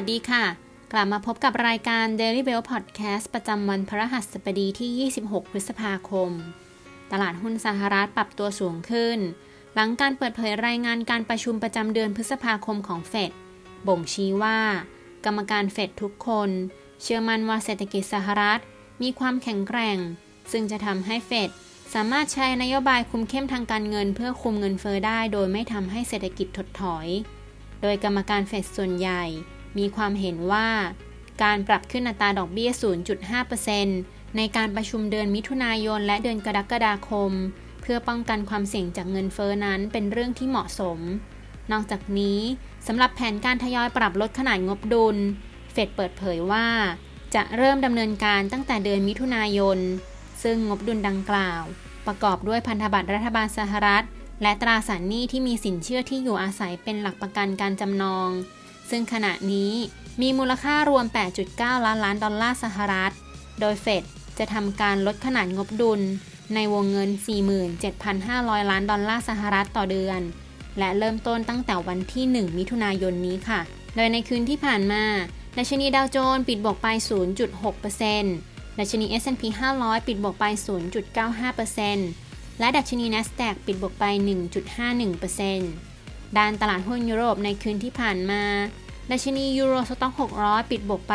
วัสดีค่ะ กลับมาพบกับรายการ Daily Bell Podcast ประจำวันพฤหัสบดีที่ 26 พฤษภาคม ตลาดหุ้นสหรัฐปรับตัวสูงขึ้น หลังการเปิดเผยรายงานการประชุมประจำเดือนพฤษภาคมของเฟดบ่งชี้ว่า กรรมการเฟดทุกคน เชื่อมั่นว่าเศรษฐกิจสหรัฐ มีความแข็งแกร่ง ซึ่งจะทำให้เฟดสามารถใช้นโยบายคุมเข้มทางการเงิน เพื่อคุมเงินเฟอ้อได้ โดยไม่ทำให้เศรษฐกิจถดถอย โดยกรรมการเฟดส่วนใหญ่ มีความเห็นว่า การปรับขึ้นอัตราดอกเบี้ย 0.5%ในการประชุมเดือนมิถุนายนและเดือนกรกฎาคม เพื่อป้องกันความเสี่ยงจากเงินเฟอ้อนั้นเป็นเรื่องที่เหมาะสม นอกจากนี้สำหรับแผนการทยอยปรับลดขนาดงบดุล เฟดเปิดเผยว่า จะเริ่มดำเนินการตั้งแต่เดือนมิถุนายน ซึ่งงบดุลดังกล่าว ประกอบด้วยพันธบัตรรัฐบาลสหรัฐและตราสารหนี้ที่มีสินเชื่อที่อยู่อาศัยเป็นหลักประกันการจำนอง ซึ่งขณะนี้มีมูลค่ารวม 8.9 ล้านล้านดอลลาร์สหรัฐ โดยเฟดจะทำการลดขนาดงบดุล ในวงเงิน 47,500 ล้านดอลลาร์สหรัฐต่อเดือน และเริ่มต้นตั้งแต่วันที่ 1 มิถุนายนนี้ค่ะ โดยในคืนที่ผ่านมาดัชนีดาวโจนส์ปิดบวกไป 0.6%ดัชนี S&P 500 ปิดบวกไป 0.95%และดัชนี NASDAQ ปิดบวกไป 1.51% ด้านตลาดหุ้นยุโรปในคืนที่ผ่านมาดัชนียูโรสต็อก 600 ปิดบวกไป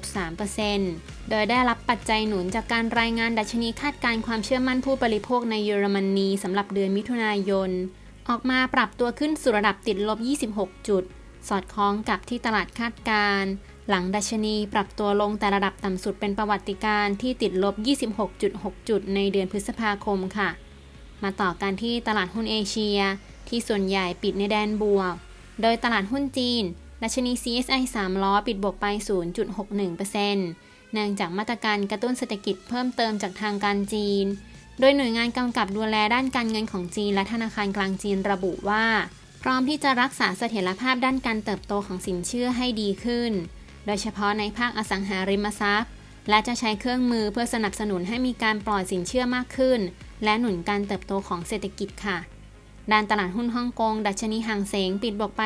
0.63%โดยได้รับปัจจัยหนุนจากการรายงานดัชนีคาดการณ์ความเชื่อมั่นผู้บริโภคในเยอรมนีสำหรับเดือนมิถุนายน ออกมาปรับตัวขึ้นสู่ระดับติดลบ 26 จุด สอดคล้องกับที่ตลาดคาดการณ์หลังดัชนีปรับตัวลงแต่ระดับต่ำสุดเป็นประวัติการณ์ที่ติดลบ 26.6 จุดในเดือนพฤษภาคมค่ะ มาต่อกันที่ตลาดหุ้นเอเชีย ที่ส่วนใหญ่ปิดในแดนบวก โดยตลาดหุ้นจีนดัชนี CSI 300ปิดบวกไป 0.61%เนื่องจากมาตรการกระตุ้นเศรษฐกิจเพิ่มเติมจากทางการจีน โดยหน่วยงานกำกับดูแลด้านการเงินของจีนและธนาคารกลางจีนระบุว่า พร้อมที่จะรักษาเสถียรภาพด้านการเติบโตของสินเชื่อให้ดีขึ้น โดยเฉพาะในภาคอสังหาริมทรัพย์ และจะใช้เครื่องมือเพื่อสนับสนุนให้มีการปล่อยสินเชื่อมากขึ้น และหนุนการเติบโตของเศรษฐกิจค่ะ ด้านตลาดหุ้นฮ่องกง ดัชนีห่างเสงปิดบวกไป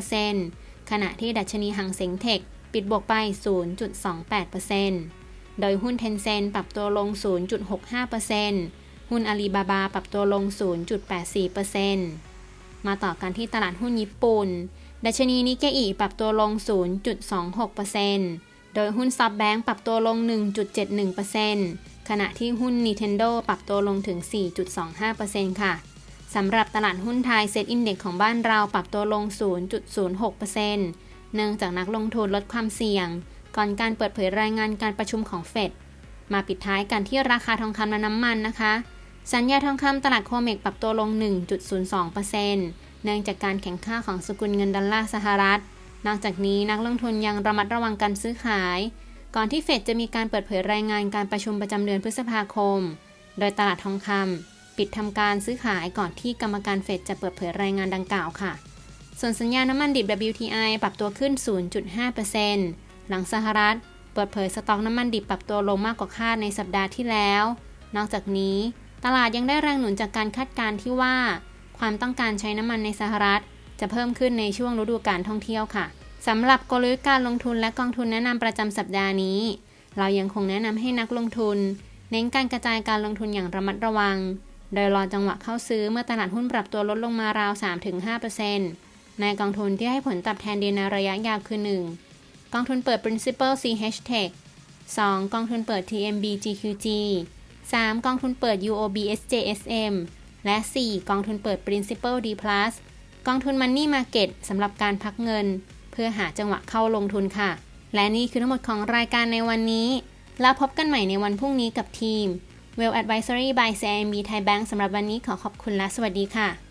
0.29%ขณะที่ดัชนีห่างเสงเทคปิดบวกไป 0.28%โดยหุ้นเทนเซ็นปรับตัวลง 0.65%หุ้นอาลีบาบาปรับตัวลง 0.84%มาต่อกันที่ตลาดหุ้นญี่ปุ่น ดัชนีนิเกอิปรับตัวลง 0.26%โดยหุ้นซอฟแบงก์ปรับตัวลง 1.71%ขณะที่หุ้น Nintendo ปรับตัวลงถึง 4.25%ค่ะ สำหรับตลาดหุ้นไทยเซ็ตอินเด็กของบ้านเราปรับตัวลง 0.06%เนื่องจากนักลงทุนลดความเสี่ยง ก่อนการเปิดเผยรายงานการประชุมของเฟด มาปิดท้ายกันที่ราคาทองคำและน้ำมันนะคะ สัญญาทองคำตลาดโคเมกปรับตัวลง 1.02%เนื่องจากการแข่งข้าของสกุลเงินดอลลาร์สหรัฐ นอกจากนี้นักลงทุนยังระมัดระวังการซื้อขาย ก่อนที่เฟดจะมีการเปิดเผยรายงานการประชุมประจำเดือนพฤษภาคม โดยตลาดทองคำ ปิดทำการซื้อขายก่อนที่กรรมการเฟดจะเปิดเผยรายงานดังกล่าวค่ะ ส่วนสัญญาน้ำมันดิบ WTI ปรับตัวขึ้น 0.5%หลังสหรัฐ เปิดเผยสต็อกน้ำมันดิบปรับตัวลงมากกว่าคาดในสัปดาห์ที่แล้ว นอกจากนี้ ตลาดยังได้แรงหนุนจากการคาดการณ์ที่ว่า ความต้องการใช้น้ำมันในสหรัฐ จะเพิ่มขึ้นในช่วงฤดูการท่องเที่ยวค่ะสำหรับกลยุทธ์การลงทุนและกองทุนแนะนำประจำสัปดาห์นี้ เรายังคงแนะนำให้นักลงทุน เน้นการกระจายการลงทุนอย่างระมัดระวัง โดยรอจังหวะเข้าซื้อเมื่อตลาดหุ้นปรับตัวลดลงมาราว 3-5%ในกองทุนที่ให้ผลตอบแทนดีในระยะยาวคือ 1. กองทุนเปิด principal CH Tech 2. กองทุนเปิด TMB GQG 3. กองทุนเปิด UOB SJSM และ 4. กองทุนเปิด principal D+ กองทุน Money Market สำหรับการพักเงิน เพื่อหาจังหวะเข้าลงทุนค่ะ และนี่คือทั้งหมดของรายการในวันนี้ แล้วพบกันใหม่ในวันพรุ่งนี้กับทีม Well Advisory by CIMB Thai Bank สำหรับวันนี้ขอขอบคุณและสวัสดีค่ะ